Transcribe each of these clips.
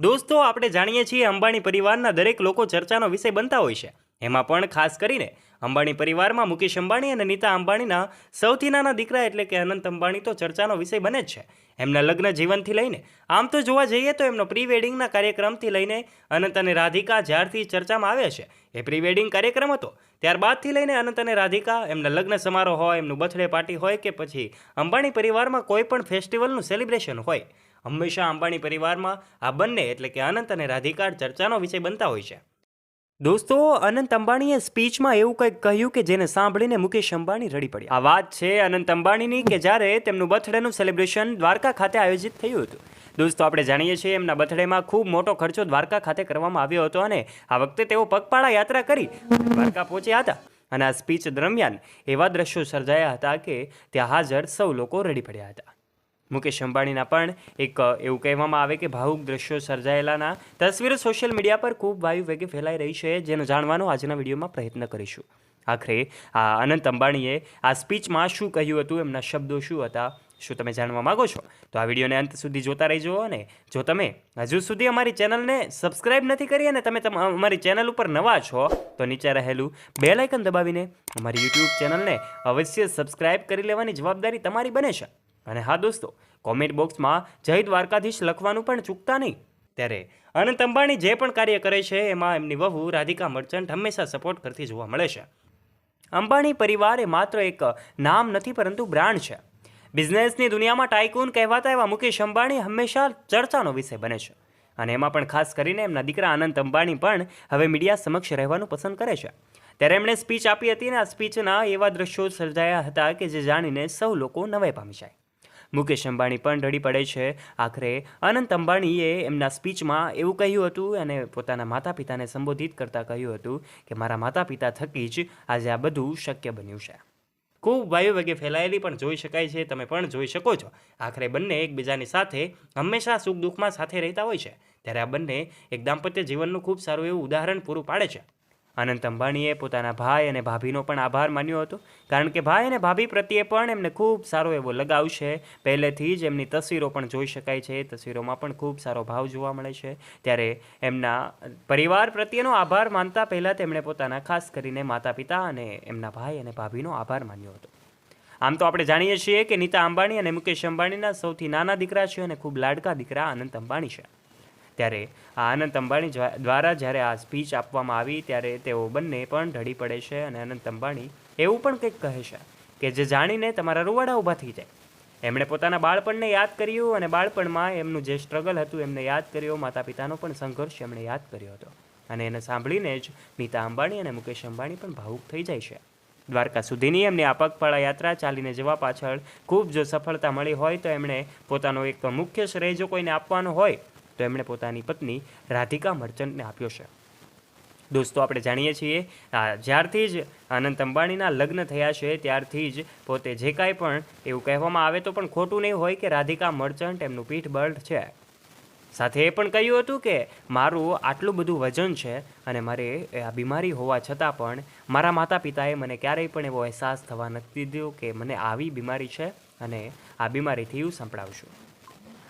દોસ્તો, આપણે જાણીએ છીએ અંબાણી પરિવારના દરેક લોકો ચર્ચાનો વિષય બનતા હોય છે. એમાં પણ ખાસ કરીને અંબાણી પરિવારમાં મુકેશ અંબાણી અને નીતા અંબાણીના સૌથી નાના દીકરા એટલે કે અનંત અંબાણી તો ચર્ચાનો વિષય બને જ છે. એમના લગ્ન જીવનથી લઈને, આમ તો જોવા જઈએ તો એમનો પ્રી વેડિંગના કાર્યક્રમથી લઈને અનંત અને રાધિકા જ્યારથી ચર્ચામાં આવ્યા છે, એ પ્રી વેડિંગ કાર્યક્રમ હતો. ત્યારબાદથી લઈને અનંત અને રાધિકા એમના લગ્ન સમારોહ હોય, એમનું બર્થડે પાર્ટી હોય કે પછી અંબાણી પરિવારમાં કોઈ પણ ફેસ્ટિવલનું સેલિબ્રેશન હોય. હંમેશા અંબાણી પરિવારમાં આ બંને એટલે કે અનંત અને રાધિકા ચર્ચાનો વિષય બનતા હોય છે. દોસ્તો, અનંત અંબાણીએ સ્પીચમાં એવું કંઈક કહ્યું કે જેને સાંભળીને મુકેશ અંબાણી રડી પડ્યા. આ વાત છે અનંત અંબાણીની કે જ્યારે તેમનું બર્થડેનું સેલિબ્રેશન દ્વારકા ખાતે આયોજિત થયું હતું. દોસ્તો, આપણે જાણીએ છીએ એમના બર્થડેમાં ખૂબ મોટો ખર્ચો દ્વારકા ખાતે કરવામાં આવ્યો હતો અને આ વખતે તેઓ પગપાળા યાત્રા કરી દ્વારકા પહોંચ્યા હતા. અને આ સ્પીચ દરમિયાન એવા દ્રશ્યો સર્જાયા હતા કે ત્યાં હાજર સૌ લોકો રડી પડ્યા હતા. મુકેશ અંબાણીના પણ એક એવું કહેવામાં આવે કે ભાવુક દ્રશ્યો સર્જાયેલાના. તસવીરો સોશિયલ મીડિયા પર ખૂબ વાયુ વેગે ફેલાઈ રહી છે, જેનો જાણવાનો આજના વિડીયોમાં પ્રયત્ન કરીશું. આખરે, આ અનંત અંબાણીએ આ સ્પીચમાં શું કહ્યું હતું, એમના શબ્દો શું હતા, શું તમે જાણવા માગો છો? તો આ વિડીયોને અંત સુધી જોતા રહેજો અને જો તમે હજુ સુધી અમારી ચેનલને સબસ્ક્રાઇબ નથી કરી અને તમે અમારી ચેનલ ઉપર નવા છો, તો નીચે રહેલું બે લાઇકન દબાવીને અમારી યુટ્યુબ ચેનલને અવશ્ય સબસ્ક્રાઇબ કરી લેવાની જવાબદારી તમારી બને છે. અને હા દોસ્તો કોમેન્ટ બોક્સમાં જય દ્વારકાધીશ લખવાનું પણ ચૂકતા નહીં. ત્યારે અનંત અંબાણી જે પણ કાર્ય કરે છે, એમાં એમની વહુ રાધિકા મર્ચન્ટ હંમેશા સપોર્ટ કરતી જોવા મળે છે. અંબાણી પરિવાર એ માત્ર એક નામ નથી, પરંતુ બ્રાન્ડ છે. બિઝનેસની દુનિયામાં ટાઇકૂન કહેવાતા એવા મુકેશ અંબાણી હંમેશા ચર્ચાનો વિષય બને છે. અને એમાં પણ ખાસ કરીને એમના દીકરા અનંત અંબાણી પણ હવે મીડિયા સમક્ષ રહેવાનું પસંદ કરે છે. ત્યારે એમણે સ્પીચ આપી હતી અને આ સ્પીચના એવા દ્રશ્યો સર્જાયા હતા કે જે જાણીને સૌ લોકો નવાઈ પામી જાય. મુકેશ અંબાણી પણ રડી પડે છે આખરે. અનંત અંબાણીએ એમના સ્પીચમાં એવું કહ્યું હતું અને પોતાના માતા પિતાને સંબોધિત કરતાં કહ્યું હતું કે, મારા માતા પિતા થકી જ આજે આ બધું શક્ય બન્યું છે. ખૂબ વાયુ વેગે ફેલાયેલી પણ જોઈ શકાય છે, તમે પણ જોઈ શકો છો. આખરે બંને એકબીજાની સાથે હંમેશા સુખ દુઃખમાં સાથે રહેતા હોય છે. ત્યારે આ બંને એક દાંપત્ય જીવનનું ખૂબ સારું એવું ઉદાહરણ પૂરું પાડે છે. અનંત અંબાણીએ પોતાના ભાઈ અને ભાભીનો પણ આભાર માન્યો હતો. કારણ કે ભાઈ અને ભાભી પ્રત્યે પણ એમને ખૂબ સારો એવો લગાવ છે. પહેલેથી જ એમની તસવીરો પણ જોઈ શકાય છે. તસવીરોમાં પણ ખૂબ સારો ભાવ જોવા મળે છે. ત્યારે એમના પરિવાર પ્રત્યેનો આભાર માનતા પહેલાં તેમણે પોતાના ખાસ કરીને માતા પિતા અને એમના ભાઈ અને ભાભીનો આભાર માન્યો હતો. આમ તો આપણે જાણીએ છીએ કે નીતા અંબાણી અને મુકેશ અંબાણીના સૌથી નાના દીકરા છે અને ખૂબ લાડકા દીકરા અનંત અંબાણી છે. ત્યારે આ અનંત અંબાણી દ્વારા જ્યારે આ સ્પીચ આપવામાં આવી ત્યારે તેઓ બંને પણ ઢળી પડે છે અને અનંત અંબાણી એવું પણ કંઈક કહે છે કે જે જાણીને તમારા રૂવાડા ઊભા થઈ જાય. એમણે પોતાના બાળપણને યાદ કર્યું અને બાળપણમાં એમનું જે સ્ટ્રગલ હતું એમને યાદ કર્યો માતા પિતાનો પણ સંઘર્ષ એમણે યાદ કર્યો હતો. અને એને સાંભળીને જ નીતા અંબાણી અને મુકેશ અંબાણી પણ ભાવુક થઈ જાય છે. દ્વારકા સુધીની એમની આ પગપાળા યાત્રા ચાલીને જવા પાછળ ખૂબ જો સફળતા મળી હોય તો એમણે પોતાનો એક મુખ્ય શ્રેય જો કોઈને આપવાનો હોય તો એમણે પોતાની પત્ની રાધિકા મર્ચન્ટને આપ્યો છે. દોસ્તો, આપણે જાણીએ છીએ જ્યારથી જ અનંત અંબાણીના લગ્ન થયા છે, ત્યારથી જ પોતે જે કાંઈ પણ એવું કહેવામાં આવે તો પણ ખોટું નહીં હોય કે રાધિકા મર્ચન્ટ એમનું પીઠબળ છે. સાથે એ પણ કહ્યું હતું કે, મારું આટલું બધું વજન છે અને મારે આ બીમારી હોવા છતાં પણ મારા માતા પિતાએ મને ક્યારેય પણ એવો અહેસાસ થવા નથી દીધો કે મને આવી બીમારી છે અને આ બીમારીથી હું સંભળાવશું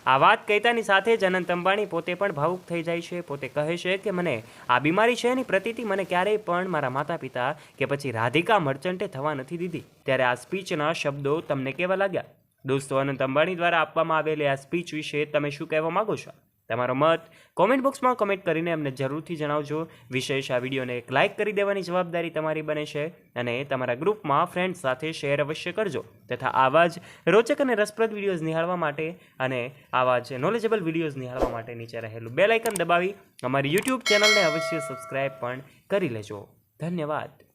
આ વાત કહેતાની સાથે જ અનંત અંબાણી પોતે પણ ભાવુક થઈ જાય છે. પોતે કહે છે કે મને આ બીમારી છે એની પ્રતીતિ મને ક્યારેય પણ મારા માતા પિતા કે પછી રાધિકા મર્ચન્ટે થવા નથી દીધી. ત્યારે આ સ્પીચના શબ્દો તમને કેવા લાગ્યા? દોસ્તો, અનંત અંબાણી દ્વારા આપવામાં આવેલી આ સ્પીચ વિશે તમે શું કહેવા માગો છો? તમારો મત કોમેન્ટ બોક્સમાં કમેન્ટ કરીને અમને જરૂરથી જણાવજો. વિશેષ આ વિડીયોને એક લાઇક કરી દેવાની જવાબદારી તમારી બને છે અને તમારા ગ્રુપમાં ફ્રેન્ડ્સ સાથે શેર અવશ્ય કરજો તથા આવા જ રોચક અને રસપ્રદ વિડીયોઝ નિહાળવા માટે અને આવા જ નોલેજેબલ વિડીયોઝ નિહાળવા માટે નીચે રહેલું બે લાઇકન દબાવી અમારી યુટ્યુબ ચેનલને અવશ્ય સબસ્ક્રાઈબ પણ કરી લેજો. ધન્યવાદ.